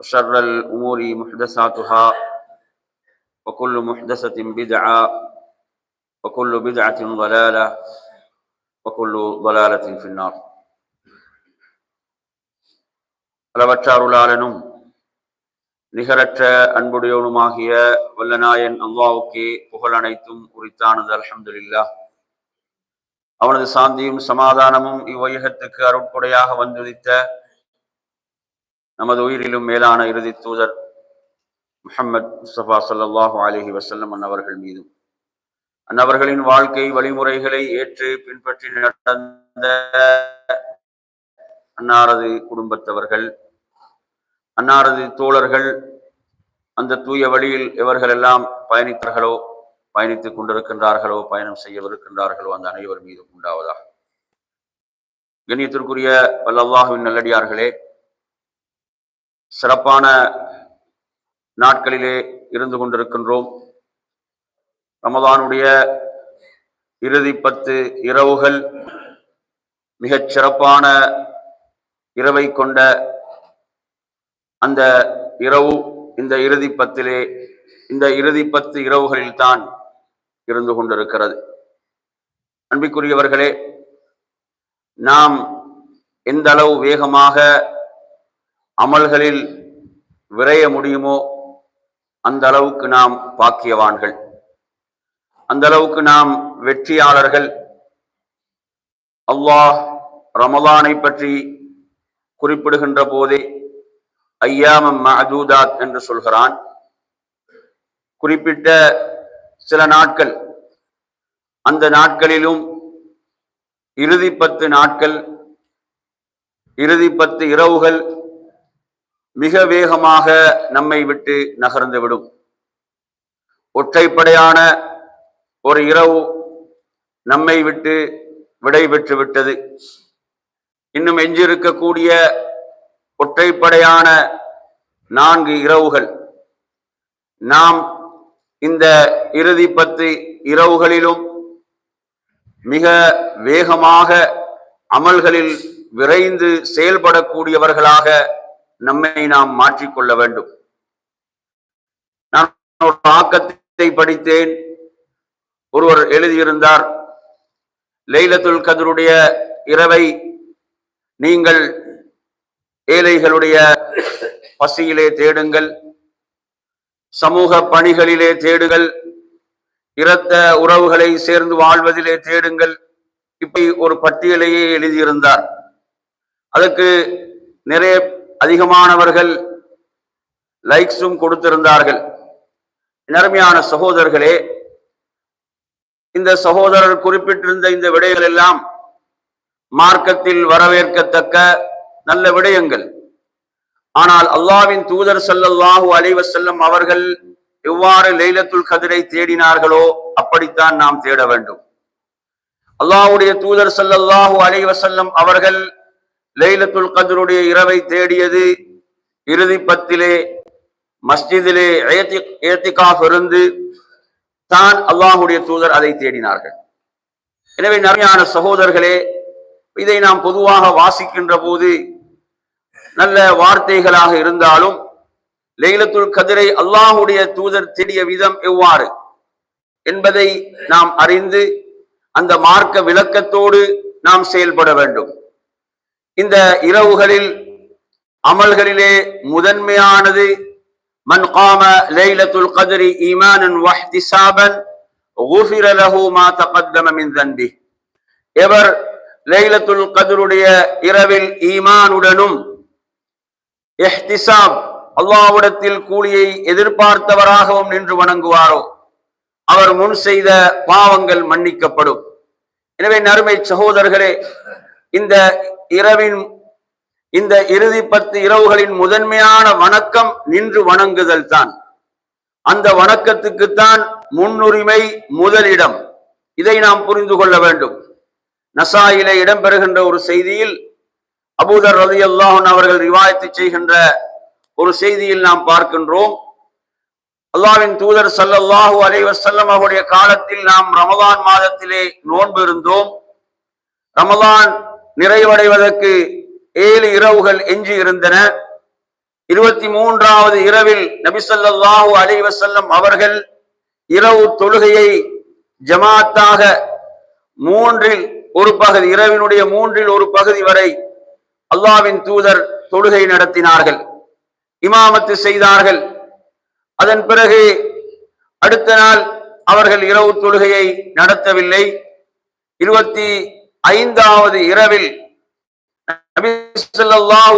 وشر الأمور محدثاتها وكل محدثة بدعة وكل بدعة ضلالة وكل ضلالة في النار அளவற்ற அருளாளனும் நிகரற்ற அன்புடையவனுமாகிய வல்லநாயன் அல்லாவுக்கே புகழ் அனைத்தும் உரித்தானது அல்ஹம்துலில்லா அவனது சாந்தியும் சமாதானமும் இவ்வையகத்துக்கு அருட்கொடையாக வந்துதித்த நமது உயிரிலும் மேலான இறுதி தூதர் முஹம்மது முஸ்தபா சல்லாஹூ அலஹி வசல்லம் அன்னவர்கள் மீதும் அன்னவர்களின் வாழ்க்கை வழிமுறைகளை ஏற்று பின்பற்றி நடந்த அன்னாரது குடும்பத்தவர்கள் அன்னாரது தோழர்கள் அந்த தூய வழியில் எவர்களெல்லாம் பயணித்தார்களோ பயணித்துக் கொண்டிருக்கின்றார்களோ பயணம் செய்யவிருக்கின்றார்களோ அந்த அனைவர் மீதும் உண்டாவதாக. கண்ணியத்திற்குரிய வல்லல்லாஹுவின் நல்லடியார்களே சிறப்பான நாட்களிலே இருந்து கொண்டிருக்கின்றோம். ரமதானுடைய இறுதி பத்து இரவுகள் மிகச் சிறப்பான இரவை கொண்ட அந்த இரவு இந்த இறுதி பத்திலே இந்த இறுதி பத்து இரவுகளில் தான் இருந்து கொண்டிருக்கிறது. அன்பிற்குரியவர்களே நாம் எந்த அளவு வேகமாக அமல்களில் விரைய முடியுமோ அந்த அளவுக்கு நாம் பாக்கியவான்கள். அந்த அளவுக்கு நாம் வெற்றியாளர்கள். அல்லாஹ் ரமலானை பற்றி குறிப்பிடுகின்ற போதே ஐயாமம் மஹதூதாத் என்று சொல்கிறான். குறிப்பிட்ட சில நாட்கள் அந்த நாட்களிலும் இறுதி பத்து நாட்கள் இறுதி பத்து இரவுகள் மிக வேகமாக நம்மை விட்டு நகர்ந்துவிடும் ஒற்றைப்படையான ஒரு இரவு நம்மை விட்டு விடைபெற்று விட்டது. இன்னும் எஞ்சிருக்கக்கூடிய ஒற்றைப்படையான நான்கு இரவுகள் நாம் இந்த இறுதி பத்து இரவுகளிலும் மிக வேகமாக அமல்களில் விரைந்து செயல்படக்கூடியவர்களாக நம்மை நாம் மாற்றிக்கொள்ள வேண்டும். நான் ஒரு ஆக்கத்தை படித்தேன். ஒருவர் எழுதியிருந்தார் லைலத்துல் கதருடைய இரவை நீங்கள் ஏழைகளுடைய பசியிலே தேடுங்கள் சமூக பணிகளிலே தேடுங்கள் இரத்த உறவுகளை சேர்ந்து வாழ்வதிலே தேடுங்கள். இப்படி ஒரு பட்டியலையே எழுதியிருந்தார். அதற்கு நிறைய அதிகமானவர்கள் லைக்ஸும் கொடுத்திருந்தார்கள். நேர்மையான சகோதரர்களே இந்த சகோதரர் குறிப்பிட்டிருந்த இந்த விடைகள் எல்லாம் மார்க்கத்தில் வரவேற்கத்தக்க நல்ல விடயங்கள். ஆனால் அல்லாவின் தூதர் செல்லல்லாஹு அலைஹி செல்லும் அவர்கள் எவ்வாறு லைலத்துல் கதிரை தேடினார்களோ அப்படித்தான் நாம் தேட வேண்டும். அல்லாஹ்வுடைய தூதர் செல்லல்லாஹு அலைவசல்லம் அவர்கள் லைலத்துல் கதருடைய இரவை தேடியது இறுதி பத்திலே மஸ்ஜிதிலே ஏத்தி- ஏத்திகாஃப் இருந்து தான் அல்லாஹுடைய தூதர் அதை தேடினார்கள். எனவே நிறையான சகோதரர்களே இதை நாம் பொதுவாக வாசிக்கின்ற போது நல்ல வார்த்தைகளாக இருந்தாலும் லைலத்துல் கதிரை அல்லாஹுடைய தூதர் தேடிய விதம் எவ்வாறு என்பதை நாம் அறிந்து அந்த மார்க்க விளக்கத்தோடு நாம் செயல்பட வேண்டும். இந்த இரவுகளில் அமல்களிலே முதன்மையானது மன் காம லைலத்துல் கத்ரி ஈமானன் வஹ்திசாபன் غفر له ما تقدم من ذنبه எவர் லைலத்துல் கத்ருடைய இரவில் ஈமானுடனும் இஹ்திசாப் அல்லாஹ்விடத்தில் கூலியை எதிர்பார்த்தவராகவும் நின்று வணங்குவாரோ அவர் முன் செய்த பாவங்கள் மன்னிக்கப்படும் எனவே நறுமை சகோதரர்களே இந்த இரவின் இந்த இறுதி பத்து இரவுகளின் முதன்மையான வணக்கம் நின்று வணங்குதல் தான். அந்த வணக்கத்துக்குத்தான் முன்னுரிமை முதலிடம். இதை நாம் புரிந்து கொள்ள வேண்டும். நசாயிலே இடம்பெறுகின்ற ஒரு செய்தியில் அபூதர் ரதி அல்லாஹன் அவர்கள் ரிவாயத்து செய்கின்ற ஒரு செய்தியில் நாம் பார்க்கின்றோம். அல்லாவின் தூதர் சல்லல்லாஹு அலைவசல்லம் அவருடைய காலத்தில் நாம் ரமலான் மாதத்திலே நோன்பு இருந்தோம். ரமலான் நிறைவடைவதற்கு ஏழு இரவுகள் எஞ்சி இருந்தன. இருபத்தி மூன்றாவது இரவில் நபிசல்லாஹு ஸல்லல்லாஹு அலைஹி அவர்கள் இரவு தொழுகையை ஜமாத்தாக மூன்றில் ஒரு பகுதி இரவினுடைய மூன்றில் ஒரு பகுதி வரை அல்லாவின் தூதர் தொழுகை நடத்தினார்கள். இமாமத்து செய்தார்கள். அதன் பிறகு அடுத்த நாள் அவர்கள் இரவு தொழுகையை நடத்தவில்லை. இருபத்தி ஐந்தாவது இரவில் நபி ஸல்லல்லாஹு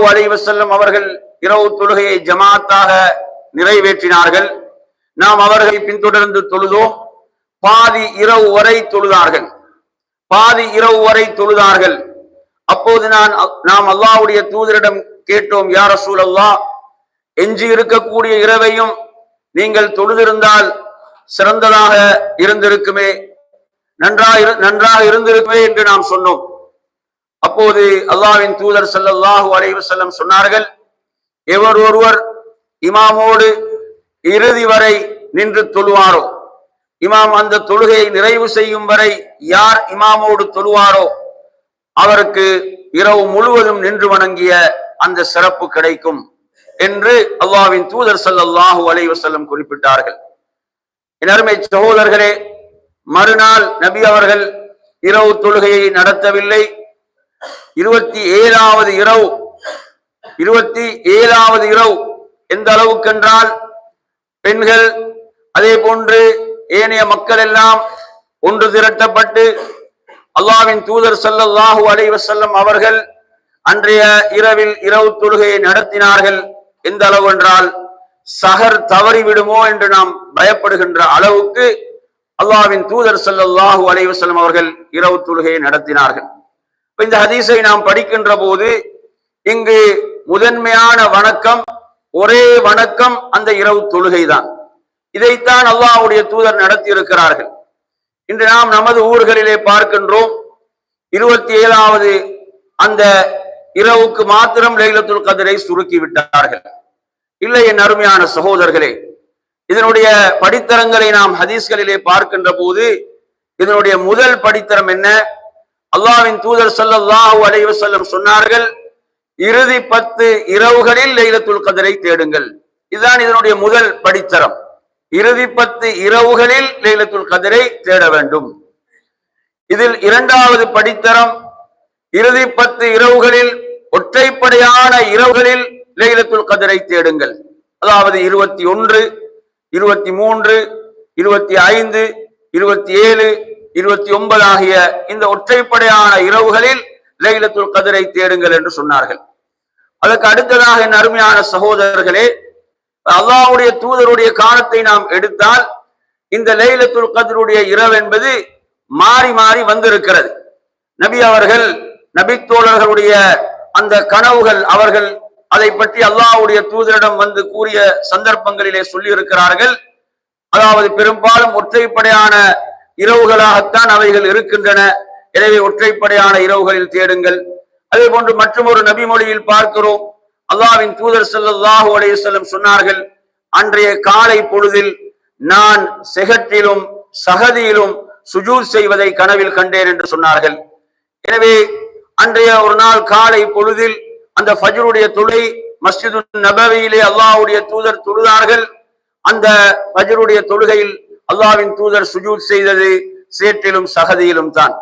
அவர்கள் இரவு தொழுகையை ஜமாத்தாக நிறைவேற்றினார்கள். நாம் அவர்களை பின்தொடர்ந்து தொழுதோம். பாதி இரவு வரை தொழுதார்கள். பாதி இரவு வரை தொழுதார்கள். அப்போது நான் நாம் அல்லாஹ்வுடைய தூதரிடம் கேட்டோம் யார் ரசூல் அல்லா எஞ்சி இருக்கக்கூடிய இரவையும் நீங்கள் தொழுதிருந்தால் சிறந்ததாக இருந்திருக்குமே நன்றாக இரு- நன்றாக இருந்திருக்குமே என்று நாம் சொன்னோம். அப்போது அல்லாஹ்வின் தூதர் ஸல்லல்லாஹு அலைவு செல்லம் சொன்னார்கள் எவர் ஒருவர் இமாமோடு இறுதி வரை நின்று தொழுவாரோ? இமாம் அந்த தொழுகையை நிறைவு செய்யும் வரை யார் இமாமோடு தொழுவாரோ? அவருக்கு இரவு முழுவதும் நின்று வணங்கிய அந்த சிறப்பு கிடைக்கும் என்று அல்லாவின் தூதர் ஸல்லல்லாஹு அலைவு செல்லம் குறிப்பிட்டார்கள். என் சகோதரர்களே மறுநாள் நபி அவர்கள் இரவு தொழுகையை நடத்தவில்லை. இருபத்தி ஏழாவது இரவு இருபத்தி ஏழாவது இரவு எந்த அளவுக்கென்றால் பெண்கள் அதே போன்று ஏனைய மக்கள் எல்லாம் ஒன்று திரட்டப்பட்டு அல்லாவின் தூதர் ஸல்லல்லாஹு அலைவசல்லம் அவர்கள் அன்றைய இரவில் இரவு தொழுகையை நடத்தினார்கள். எந்த அளவு என்றால் சகர் தவறிவிடுமோ என்று நாம் பயப்படுகின்ற அளவுக்கு அல்லாவின் தூதர் சல்லாஹூ அலைவசல்லம் அவர்கள் இரவு தொழுகையை நடத்தினார்கள். இப்ப இந்த ஹதீஸை நாம் படிக்கின்ற போது இங்கு முதன்மையான வணக்கம் ஒரே வணக்கம் அந்த இரவு தொழுகை தான் இதைத்தான் அல்லாஹுடைய தூதர் நடத்தி இருக்கிறார்கள் இன்று நாம் நமது ஊர்களிலே பார்க்கின்றோம் இருபத்தி ஏழாவது அந்த இரவுக்கு மாத்திரம் லைலத்துல் கதிரை சுருக்கி விட்டார்கள். இல்லை என் அருமையான சகோதரர்களே இதனுடைய படித்தரங்களை நாம் ஹதீஸ்களிலே பார்க்கின்ற போது இதனுடைய முதல் படித்தரம் என்ன? அல்லாவின் தூதர் ஸல்லல்லாஹு அலைஹி வஸல்லம் சொன்னார்கள் இறுதி பத்து இரவுகளில் லைலத்துல் கதிரை தேடுங்கள். இதுதான் இதனுடைய முதல் படித்தரம். இறுதி பத்து இரவுகளில் லைலத்துல் கதிரை தேட வேண்டும். இதில் இரண்டாவது படித்தரம் இறுதி பத்து இரவுகளில் ஒற்றைப்படையான இரவுகளில் லைலத்துல் கதிரை தேடுங்கள். அதாவது இருபத்தி ஒன்று இருபத்தி மூன்று இருபத்தி ஐந்து இருபத்தி ஏழு இருபத்தி ஒன்பது ஆகிய இந்த ஒற்றைப்படையான இரவுகளில் லைலத்துல் கதிரை தேடுங்கள் என்று சொன்னார்கள். அதற்கு அடுத்ததாக என் அருமையான சகோதரர்களே அல்லாவுடைய தூதருடைய காலத்தை நாம் எடுத்தால் இந்த லைலத்துல் கதிருடைய இரவு என்பது மாறி மாறி வந்திருக்கிறது. நபி அவர்கள் நபித்தோழர்களுடைய அந்த கனவுகள் அவர்கள் அதை பற்றி அல்லாஹுடைய தூதரிடம் வந்து கூறிய சந்தர்ப்பங்களிலே சொல்லியிருக்கிறார்கள். அதாவது பெரும்பாலும் ஒற்றைப்படையான இரவுகளாகத்தான் அவைகள் இருக்கின்றன. எனவே ஒற்றைப்படையான இரவுகளில் தேடுங்கள். அதே போன்று மற்றொரு நபி மொழியில் பார்க்கிறோம். அல்லாவின் தூதர் ஸல்லல்லாஹு அலைஹி செல்லம் சொன்னார்கள் அன்றைய காலை பொழுதில் நான் செகத்திலும் சகதியிலும் சுஜூத் செய்வதை கனவில் கண்டேன் என்று சொன்னார்கள். எனவே அன்றைய ஒரு நாள் காலை பொழுதில் அந்த ஃபஜ்ருடைய தொலை மஸ்ஜிது நபவியிலே அல்லாஹ்வுடைய தூதர் தொழுதார்கள். அந்த ஃபஜ்ருடைய தொழுகையில் அல்லாஹ்வின் தூதர் சுஜூத் செய்தது சேற்றிலும் சகதியிலும் தான்.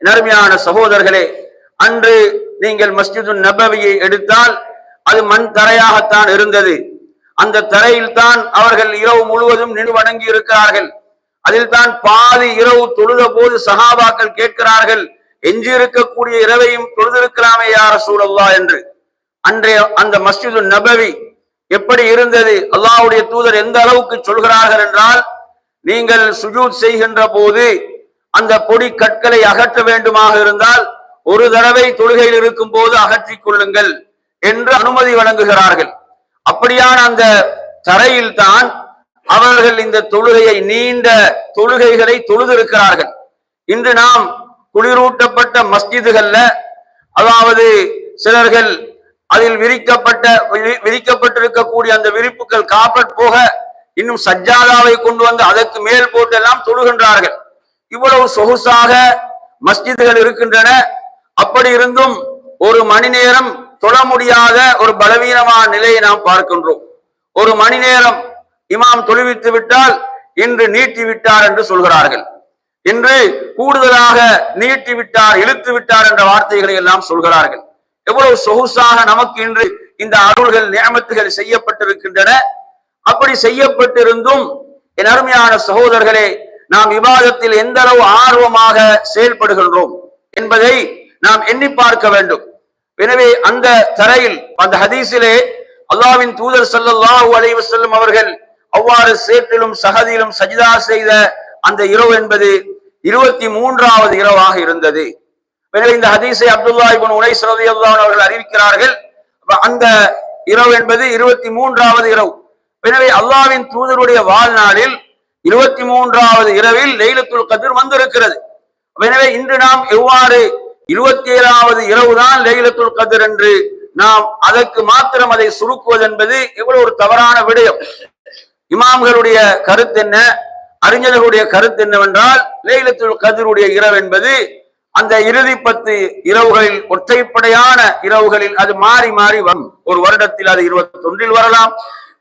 நேர்மையான சகோதரர்களே அன்று நீங்கள் மஸ்ஜிது நபவியை எடுத்தால் அது மண் தரையாகத்தான் இருந்தது. அந்த தரையில் தான் அவர்கள் இரவு முழுவதும் நின்று வணங்கி இருக்கிறார்கள். அதில் தான் பாதி இரவு தொழுத போது சஹாபாக்கள் கேட்கிறார்கள் எஞ்சியிருக்கக்கூடிய இரவையும் தொழுதிருக்கலாமே யார சூழல்லா என்று. அன்றைய அந்த மஸ்ஜிது நபவி எப்படி இருந்தது? அல்லாவுடைய தூதர் எந்த அளவுக்கு சொல்கிறார்கள் என்றால் நீங்கள் சுஜூத் செய்கின்ற போது அந்த பொடி கற்களை அகற்ற வேண்டுமாக இருந்தால் ஒரு தடவை தொழுகையில் இருக்கும் போது அகற்றிக் கொள்ளுங்கள் என்று அனுமதி வழங்குகிறார்கள். அப்படியான அந்த தரையில் தான் அவர்கள் இந்த தொழுகையை நீண்ட தொழுகைகளை தொழுதிருக்கிறார்கள். இன்று நாம் குளிரூட்டப்பட்ட மஸ்ஜிதுகள்ல அதாவது சிலர்கள் அதில் விரிக்கப்பட்ட விரி- விரிக்கப்பட்டிருக்கக்கூடிய அந்த விரிப்புகள் காப்பட் போக இன்னும் சஜ்ஜாதாவை கொண்டு வந்து அதற்கு மேல் போட்டு எல்லாம் தொழுகின்றார்கள் இவ்வளவு சொகுசாக மஸ்ஜிதுகள் இருக்கின்றன. அப்படி இருந்தும் ஒரு மணி நேரம் தொழ முடியாத ஒரு பலவீனமான நிலையை நாம் பார்க்கின்றோம். ஒரு மணி நேரம் இமாம் தொழுவித்து விட்டால் இன்று நீட்டி விட்டார் என்று சொல்கிறார்கள். இன்று கூடுதலாக நீட்டி விட்டார் இழுத்து விட்டார் என்ற வார்த்தைகளை எல்லாம் சொல்கிறார்கள். எவ்வளவு சொகுசாக நமக்கு இன்று இந்த அருள்கள் நியமத்துகள் செய்யப்பட்டிருக்கின்றன. அப்படி செய்யப்பட்டிருந்தும் என் அருமையான சகோதரர்களே நாம் விவாதத்தில் எந்த அளவு ஆர்வமாக செயல்படுகின்றோம் என்பதை நாம் எண்ணி பார்க்க வேண்டும். எனவே அந்த தரையில் அந்த ஹதீஸிலே அல்லாவின் தூதர் சல்லாஹூ அலைவு செல்லும் அவர்கள் அவ்வாறு சேற்றிலும் சகதியிலும் சஜிதா செய்த அந்த இரவு என்பது இருபத்தி மூன்றாவது இரவாக இருந்தது. எனவே இந்த ஹதீஸை அப்துல்லா இபன் உலை ரலியல்லாஹு அவர்கள் அறிவிக்கிறார்கள். அந்த இரவு என்பது இருபத்தி மூன்றாவது இரவு. எனவே அல்லாவின் தூதருடைய வாழ்நாளில் இருபத்தி மூன்றாவது இரவில் லெய்லத்துல் கதிர் வந்திருக்கிறது. எனவே இன்று நாம் எவ்வாறு இருபத்தி ஏழாவது இரவுதான் லெய்லத்துல் கதிர் என்று நாம் அதற்கு மாத்திரம் அதை சுருக்குவது என்பது எவ்வளவு ஒரு தவறான விடயம். இமாம்களுடைய கருத்து என்ன? அறிஞர்களுடைய கருத்து என்னவென்றால் லெய்லத்துல் கதிருடைய இரவு என்பது அந்த இறுதி பத்து இரவுகளில் ஒற்றைப்படையான இரவுகளில் அது மாறி மாறி வரும். ஒரு வருடத்தில் அது இருபத்தி ஒன்றில் வரலாம்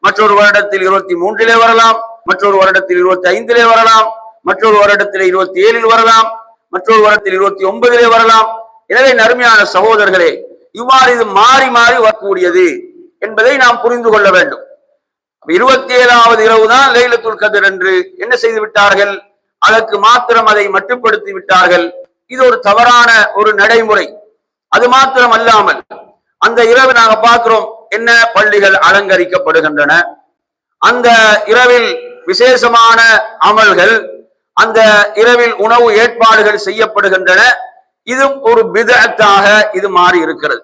மற்றொரு வருடத்தில் இருபத்தி மூன்றிலே வரலாம் மற்றொரு வருடத்தில் இருபத்தி ஐந்திலே வரலாம் மற்றொரு வருடத்தில் இருபத்தி ஏழில் வரலாம் மற்றொரு வருடத்தில் இருபத்தி ஒன்பதிலே வரலாம். எனவே நறுமையான சகோதரர்களே இவ்வாறு இது மாறி மாறி வரக்கூடியது என்பதை நாம் புரிந்து கொள்ள வேண்டும். இருபத்தி ஏழாவது இரவு தான் லைலத்துல் கதிர் என்று என்ன செய்து விட்டார்கள்? அதற்கு மாத்திரம் அதை மட்டுப்படுத்தி விட்டார்கள். இது ஒரு தவறான ஒரு நடைமுறை. அது மாத்திரம் அல்லாமல் அந்த இரவு நாங்க பார்க்கிறோம் என்ன பள்ளிகள் அலங்கரிக்கப்படுகின்றன. அந்த இரவில் விசேஷமான அமல்கள் அந்த இரவில் உணவு ஏற்பாடுகள் செய்யப்படுகின்றன. இது ஒரு பிதத்தாக இது மாறி இருக்கிறது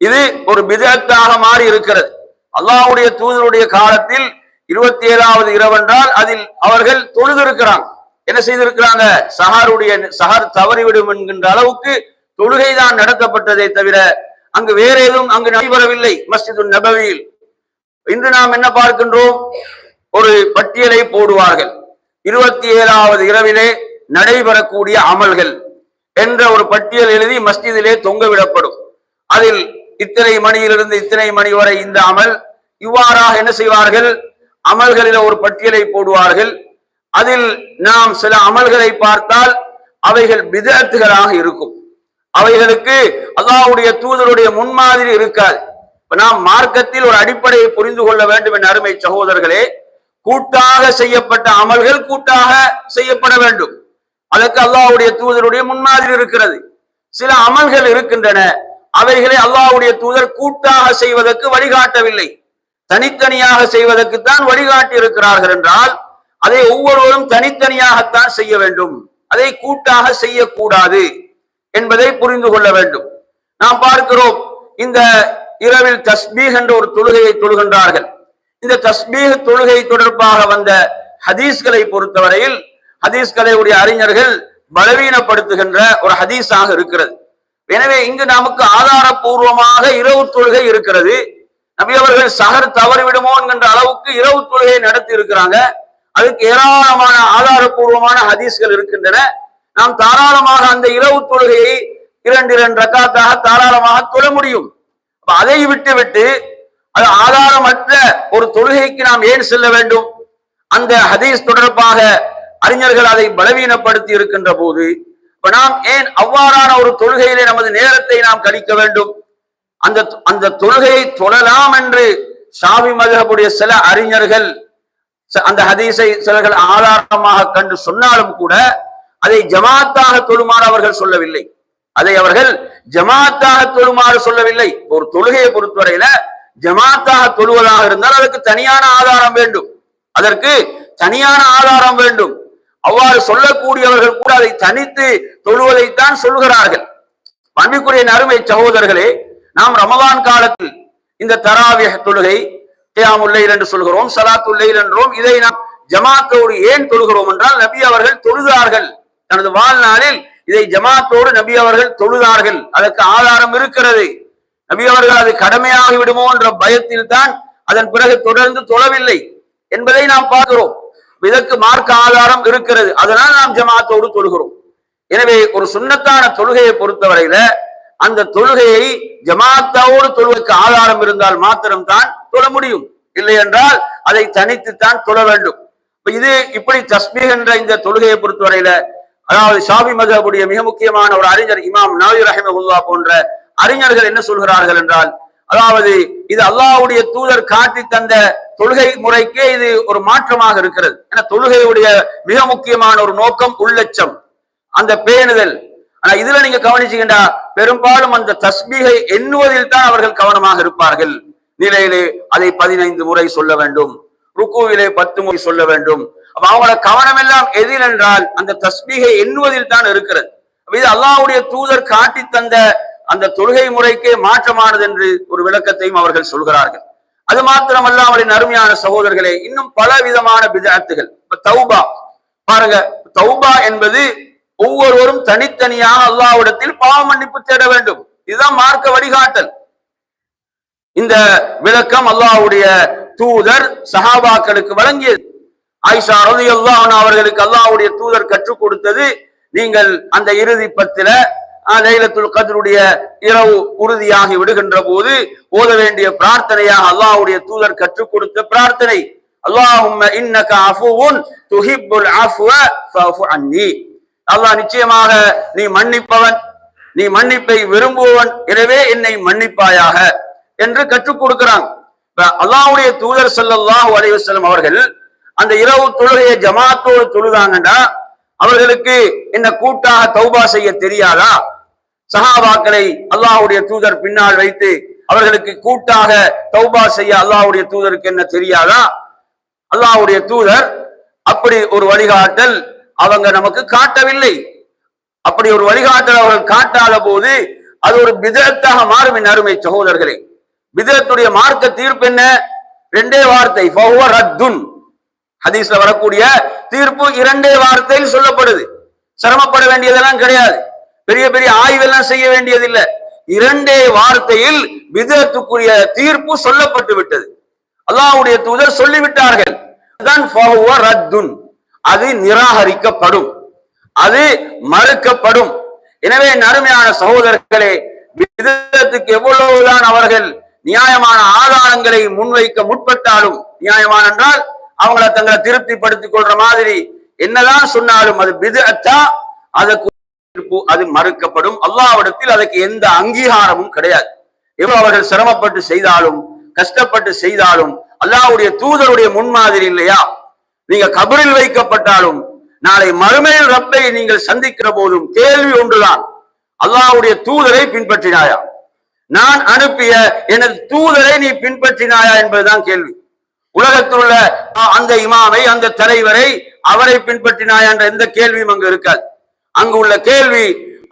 இது ஒரு பிதத்தாக மாறி இருக்கிறது அல்லாவுடைய தூதருடைய காலத்தில் இருபத்தி ஏழாவது இரவென்றால் அதில் அவர்கள் தொழுதிருக்கிறாங்க. என்ன செய்திருக்கிறாங்க? சஹாருடைய சஹார் தவறிவிடும் என்கின்ற அளவுக்கு தொழுகை தான் நடத்தப்பட்டதை தவிர அங்கு வேற எதுவும் அங்கு நடைபெறவில்லை மஸ்ஜிது நபவியில். இன்று நாம் என்ன பார்க்கின்றோம்? ஒரு பட்டியலை போடுவார்கள். இருபத்தி ஏழாவது இரவிலே நடைபெறக்கூடிய அமல்கள் என்ற ஒரு பட்டியல் எழுதி மஸ்ஜிதிலே தொங்கவிடப்படும். அதில் இத்தனை மணியிலிருந்து இத்தனை மணி வரை இந்த அமல். இவ்வாறாக என்ன செய்வார்கள்? அமல்களில ஒரு பட்டியலை போடுவார்கள். அதில் நாம் சில அமல்களை பார்த்தால் அவைகள் விதத்துகளாக இருக்கும். அவைகளுக்கு அல்லாவுடைய தூதருடைய முன்மாதிரி இருக்காது. இப்ப நாம் மார்க்கத்தில் ஒரு அடிப்படையை புரிந்து கொள்ள வேண்டும் என் அருமை சகோதரர்களே. கூட்டாக செய்யப்பட்ட அமல்கள் கூட்டாக செய்யப்பட வேண்டும். அதற்கு அல்லாவுடைய தூதருடைய முன்மாதிரி இருக்கிறது. சில அமல்கள் இருக்கின்றன. அவைகளை அல்லாவுடைய தூதர் கூட்டாக செய்வதற்கு வழிகாட்டவில்லை. தனித்தனியாக செய்வதற்கு தான் வழிகாட்டி இருக்கிறார்கள் என்றால் அதை ஒவ்வொருவரும் தனித்தனியாகத்தான் செய்ய வேண்டும். அதை கூட்டாக செய்யக்கூடாது என்பதை புரிந்து கொள்ள வேண்டும். நாம் பார்க்கிறோம் இந்த இரவில் தஸ்பீக் என்ற ஒரு தொழுகையை தொழுகின்றார்கள். இந்த தஸ்மீக தொழுகை தொடர்பாக வந்த ஹதீஸ்களை பொறுத்தவரையில் ஹதீஸ்களை உடைய அறிஞர்கள் பலவீனப்படுத்துகின்ற ஒரு ஹதீஸாக இருக்கிறது. எனவே இங்கு நமக்கு ஆதாரபூர்வமாக இரவு தொழுகை இருக்கிறது. நபி அவர்கள் சகர் தவறிவிடுமோ என்கின்ற அளவுக்கு இரவு தொழுகையை நடத்தி இருக்கிறாங்க. அதுக்கு ஏராளமான ஆதாரபூர்வமான ஹதீஸ்கள் இருக்கின்றன. நாம் தாராளமாக அந்த இரவு தொழுகையை இரண்டு இரண்டு ரக்காத்தாக தாராளமாக தொழ முடியும். அதை விட்டு விட்டு அது ஆதாரமற்ற ஒரு தொழுகைக்கு நாம் ஏன் செல்ல வேண்டும்? அந்த ஹதீஸ் தொடர்பாக அறிஞர்கள் அதை பலவீனப்படுத்தி இருக்கின்ற போது இப்ப நாம் ஏன் அவ்வாறான ஒரு தொழுகையிலே நமது நேரத்தை நாம் கழிக்க வேண்டும்? அந்த அந்த தொழுகையை தொழலாம் என்று சாவி மதகபுடைய சில அறிஞர்கள் அந்த ஹதீஸை சிலர்கள் ஆதாரமாக கண்டு சொன்னாலும் கூட அதை ஜமாத்தாக தொழுமாறு அவர்கள் சொல்லவில்லை. அதை அவர்கள் ஜமாத்தாக தொழுமாறு சொல்லவில்லை. ஒரு தொழுகையை பொறுத்தவரையில ஜமாத்தாக தொழுவதாக இருந்தால் அதற்கு தனியான ஆதாரம் வேண்டும். அதற்கு தனியான ஆதாரம் வேண்டும். அவ்வாறு சொல்லக்கூடியவர்கள் கூட அதை தனித்து தொழுவதைத்தான் சொல்கிறார்கள் அன்புக்குரிய அருமை சகோதரர்களே நாம் ரமதான் காலத்தில் இந்த தராவிய தொழுகை கியாமுல்லைல் என்று சொல்கிறோம் சலாத்துல்லைல் என்றோம் இதை நாம் ஜமாத்தோடு ஏன் தொழுகிறோம் என்றால் நபி அவர்கள் தொழுதார்கள். தனது வாழ்நாளில் இதை ஜமாத்தோடு நபி அவர்கள் தொழுதார்கள். அதற்கு ஆதாரம் இருக்கிறது. நபி அவர்கள் அது கடமையாகி விடுமோ என்ற பயத்தில் தான் அதன் பிறகு தொடர்ந்து தொழவில்லை என்பதை நாம் பார்க்கிறோம். இதற்கு மார்க்க ஆதாரம் இருக்கிறது. அதனால் நாம் ஜமாத்தோடு தொழுகிறோம். எனவே ஒரு சுண்ணத்தான தொழுகையை பொறுத்தவரையில அந்த தொழுகையை ஜமாத்தாவோடு தொழுவதற்கு ஆதாரம் இருந்தால் மாத்திரம்தான் தொழ முடியும். இல்லை என்றால் அதை தனித்துத்தான் தொழ வேண்டும். இது இப்படி தஸ்மீக் என்ற இந்த தொழுகையை பொறுத்தவரையில அதாவது ஷாபி மதபுடைய மிக முக்கியமான ஒரு அறிஞர் இமாம் நவி ரஹிமகுல்லா போன்ற அறிஞர்கள் என்ன சொல்கிறார்கள் என்றால் அதாவது இது அல்லாவுடைய தூதர் காட்டி தந்த தொழுகை முறைக்கே இது ஒரு மாற்றமாக இருக்கிறது. ஏன்னா தொழுகையுடைய மிக முக்கியமான ஒரு நோக்கம் உள்ளச்சம் அந்த பேணுதல். ஆனா இதுல நீங்க கவனிச்சீங்கன்னா பெரும்பாலும் அந்த தஸ்மீகை எண்ணுவதில் தான் அவர்கள் கவனமாக இருப்பார்கள். நிலையிலே அதை பதினைந்து முறை சொல்ல வேண்டும். ருக்குவிலே பத்து முறை சொல்ல வேண்டும். அப்ப அவங்களோட கவனம் எல்லாம் எதில் என்றால் அந்த தஸ்மீகை எண்ணுவதில் தான் இருக்கிறது. இது அல்லாஹ்வுடைய தூதர் காட்டி தந்த அந்த தொழுகை முறைக்கே மாற்றமானது என்று ஒரு விளக்கத்தையும் அவர்கள் சொல்கிறார்கள். அது மாத்திரமல்ல அவரின் அருமையான சகோதரர்களே இன்னும் பல விதமான பிதாத்துகள். இப்ப தௌபா. பாருங்க தௌபா என்பது ஒவ்வொருவரும் தனித்தனியாக அல்லாவிடத்தில் பாவ மன்னிப்பு தேட வேண்டும். இதுதான் மார்க்க வழிகாட்டல். இந்த விளக்கம் அல்லாஹ்வுடைய தூதர் சஹாபாக்களுக்கு வழங்கியது. ஆயிஷா அருதி அன்ஹா அவர்களுக்கு அல்லாஹ்வுடைய தூதர் கற்றுக் கொடுத்தது. நீங்கள் அந்த இறுதி பத்தில லைலத்துல் கதருடைய இரவு உறுதியாகி விடுகின்ற போது ஓத வேண்டிய பிரார்த்தனையாக அல்லாஹ்வுடைய தூதர் கற்றுக் கொடுத்த பிரார்த்தனை. அல்லாஹும் இன்னக அஃபுவுன் துஹிப்புல் அஃப்வ ஃபஃபு அன்னி. அல்லாஹ் நிச்சயமாக நீ மன்னிப்பவன் நீ மன்னிப்பை விரும்புவன் எனவே என்னை மன்னிப்பாயாக. என்று கற்றுக் கொடுக்கிறாங்க அல்லாவுடைய தூதர் ஸல்லல்லாஹு அலைஹி அவர்கள் அந்த இரவு தொழுகையை ஜமாத்தோடு தொழுதாங்கன்னா அவர்களுக்கு என்ன கூட்டாக தௌபா செய்ய தெரியாதா? சஹாபாக்களை அல்லாஹ்வுடைய தூதர் பின்னால் வைத்து அவர்களுக்கு கூட்டாக தௌபா செய்ய அல்லாஹுடைய தூதருக்கு என்ன தெரியாதா? அல்லாஹ்வுடைய தூதர் அப்படி ஒரு வழிகாட்டல் அவங்க நமக்கு காட்டவில்லை. அப்படி ஒரு வழிகாட்டல் அவர்கள் காட்டாத போது அது ஒரு பிதத்தாக மாறும் என் அருமை சகோதரர்களே. விதத்துடைய மார்க்க தீர்ப்பு என்ன? ரெண்டே வார்த்தை ரத்துன். ஹதீஸ்ல வரக்கூடிய தீர்ப்பு இரண்டே வார்த்தையில் சொல்லப்படுது. சிரமப்பட வேண்டியதெல்லாம் கிடையாது. பெரிய பெரிய ஆய்வெல்லாம் செய்ய வேண்டியதில்லை. இரண்டே வார்த்தையில் விதத்துக்குரிய தீர்ப்பு சொல்லப்பட்டு விட்டது. அல்லாவுடைய தூதர் சொல்லிவிட்டார்கள். ரத்துன். அது நிராகரிக்கப்படும். அது மறுக்கப்படும். எனவே என் சகோதரர்களே விதத்துக்கு எவ்வளவுதான் அவர்கள் நியாயமான ஆதாரங்களை முன்வைக்க முற்பட்டாலும் நியாயமான என்றால் அவங்கள தங்களை திருப்திப்படுத்திக் கொள்ற மாதிரி என்னதான் சொன்னாலும் அது பிதத்தா அதற்கு அது மறுக்கப்படும். அல்லாவிடத்தில் அதுக்கு எந்த அங்கீகாரமும் கிடையாது. எவ்வளவு அவர்கள் சிரமப்பட்டு செய்தாலும் கஷ்டப்பட்டு செய்தாலும் அல்லாஹ்வுடைய தூதருடைய முன்மாதிரி இல்லையா? நீங்க கபரில் வைக்கப்பட்டாலும் நாளை மறுமையில் ரப்பை நீங்கள் சந்திக்கிற போதும் கேள்வி ஒன்றுதான். அல்லாவுடைய தூதரை பின்பற்றினாயா? நான் அனுப்பிய எனது தூதரை நீ பின்பற்றினாயா என்பதுதான் கேள்வி. உலகத்தில் உள்ள அந்த இமாமை அந்த தலைவரை அவரை பின்பற்றினாயா என்ற எந்த கேள்வியும் அங்கு இருக்காது. அங்கு உள்ள கேள்வி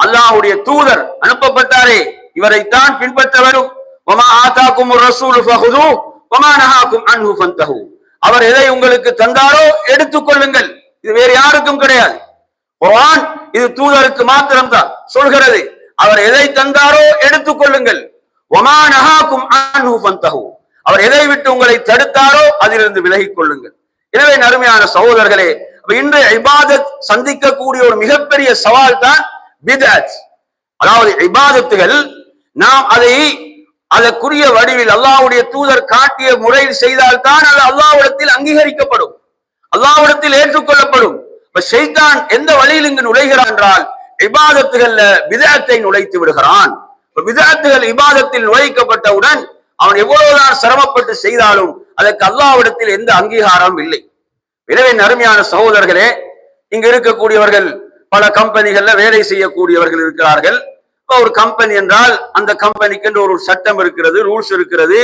அல்லாஹுடைய தூதர் அனுப்பப்பட்டாரே இவரைத்தான் பின்பற்ற வரும் ரசூல் அவர் எதை உங்களுக்கு தந்தாரோ எடுத்துக்கொள்ளுங்கள் இது வேறு யாருக்கும் கிடையாது. குர்ஆன் இது தூதருக்கு மாத்திரம்தான். சொல்கிறது. அவர் எதை தந்தாரோ எடுத்துக் கொள்ளுங்கள். நஹாக்கும் அவர் எதை விட்டு உங்களை தடுத்தாரோ அதிலிருந்து விலகிக் கொள்ளுங்கள். எனவே நருமையான சகோதரர்களே இன்று இபாதத் சந்திக்கக்கூடிய ஒரு மிகப்பெரிய சவால் தான் பிதத். அதாவது இபாதத்துகள். நாம் அதை அதற்குரிய வடிவில் அல்லாவுடைய தூதர் காட்டிய முறையில் செய்தால்தான் அது அல்லாவிடத்தில் அங்கீகரிக்கப்படும். அல்லாவிடத்தில் ஏற்றுக்கொள்ளப்படும். இப்ப எந்த வழியில் இங்கு நுழைகிறான் என்றால் இபாதத்துகள்ல விதத்தை நுழைத்து விடுகிறான். விதத்துகள் இபாதத்தில் நுழைக்கப்பட்டவுடன் அவன் எவ்வளவுதான் சிரமப்பட்டு செய்தாலும் அதற்கு அல்லாவிடத்தில் எந்த அங்கீகாரம் இல்லை. எனவே அருமையான சகோதரர்களே இங்க இருக்கக்கூடியவர்கள் பல கம்பெனிகள்ல வேலை செய்யக்கூடியவர்கள் இருக்கிறார்கள். இப்போ ஒரு கம்பெனி என்றால் அந்த கம்பெனிக்கு என்று ஒரு சட்டம் இருக்கிறது ரூல்ஸ் இருக்கிறது.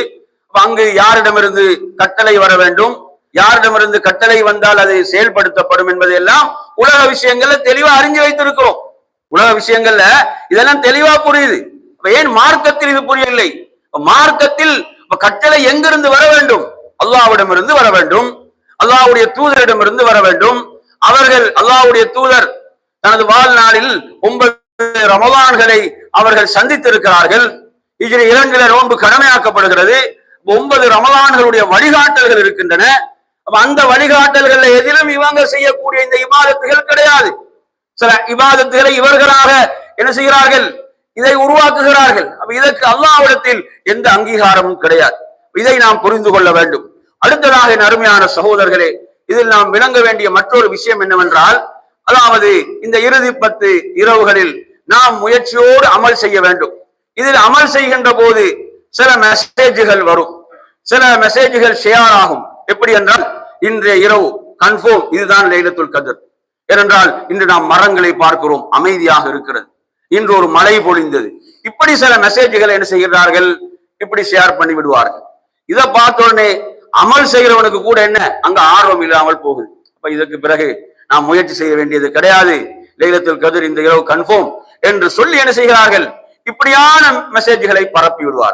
அங்கு யாரிடமிருந்து கட்டளை வர வேண்டும் யாரிடமிருந்து கட்டளை வந்தால் அது செயல்படுத்தப்படும் என்பதையெல்லாம் உலக விஷயங்கள்ல தெளிவா அறிஞ்சு வைத்திருக்கிறோம். விஷயங்கள்ல இதெல்லாம் தெளிவா புரியுது. ஏன் மார்க்கத்தில் இது புரியவில்லை? மார்க்கத்தில் கட்டளை எங்கிருந்து வர வேண்டும்? அல்லாவிடமிருந்து வர வேண்டும். அல்லாவுடைய தூதரிடமிருந்து வர வேண்டும். அவர்கள் அல்லாவுடைய தூதர் தனது வாழ்நாளில் ஒன்பது ரமலான்களை அவர்கள் சந்தித்திருக்கிறார்கள். இதில் இரண்டுல நோன்பு கடமையாக்கப்படுகிறது. ஒன்பது ரமலான்களுடைய வழிகாட்டல்கள் இருக்கின்றன. அந்த வழிகாட்டல்கள் எதிலும் இவங்க செய்யக்கூடிய இந்த இமாதத்துகள் கிடையாது. சில இபாதத்துகளை இவர்களாக என்ன செய்கிறார்கள்? இதை உருவாக்குகிறார்கள். அப்ப இதற்கு அல்லாவிடத்தில் எந்த அங்கீகாரமும் கிடையாது. இதை நாம் புரிந்து கொள்ள வேண்டும். அடுத்ததாக என் அருமையான சகோதரர்களே இதில் நாம் விளங்க வேண்டிய மற்றொரு விஷயம் என்னவென்றால் அதாவது இந்த இறுதி பத்து இரவுகளில் நாம் முயற்சியோடு அமல் செய்ய வேண்டும். இதில் அமல் செய்கின்ற போது சில மெசேஜ்கள் வரும். சில மெசேஜ்கள் ஷேர் ஆகும். எப்படி என்றால் இன்றைய இரவு கன்ஃபார்ம் இதுதான் லைலத்துல் கதர் ஏனென்றால் இன்று நாம் மரங்களை பார்க்கிறோம் அமைதியாக இருக்கிறது. இன்று ஒரு மழை பொழிந்தது. இப்படி சில மெசேஜ்களை என்ன செய்கிறார்கள்? இப்படி ஷேர் பண்ணி விடுவார்கள். இதை பார்த்த உடனே அமல் செய்கிறவனுக்கு கூட என்ன? அங்க ஆர்வம் இல்லாமல் போகுது. அப்ப இதற்கு பிறகு நாம் முயற்சி செய்ய வேண்டியது கிடையாது. லைலத்தில் கதிர் இந்த இரவு கன்ஃபார்ம் என்று சொல்லி என்ன செய்கிறார்கள்? இப்படியான மெசேஜ்களை பரப்பி விடுவார்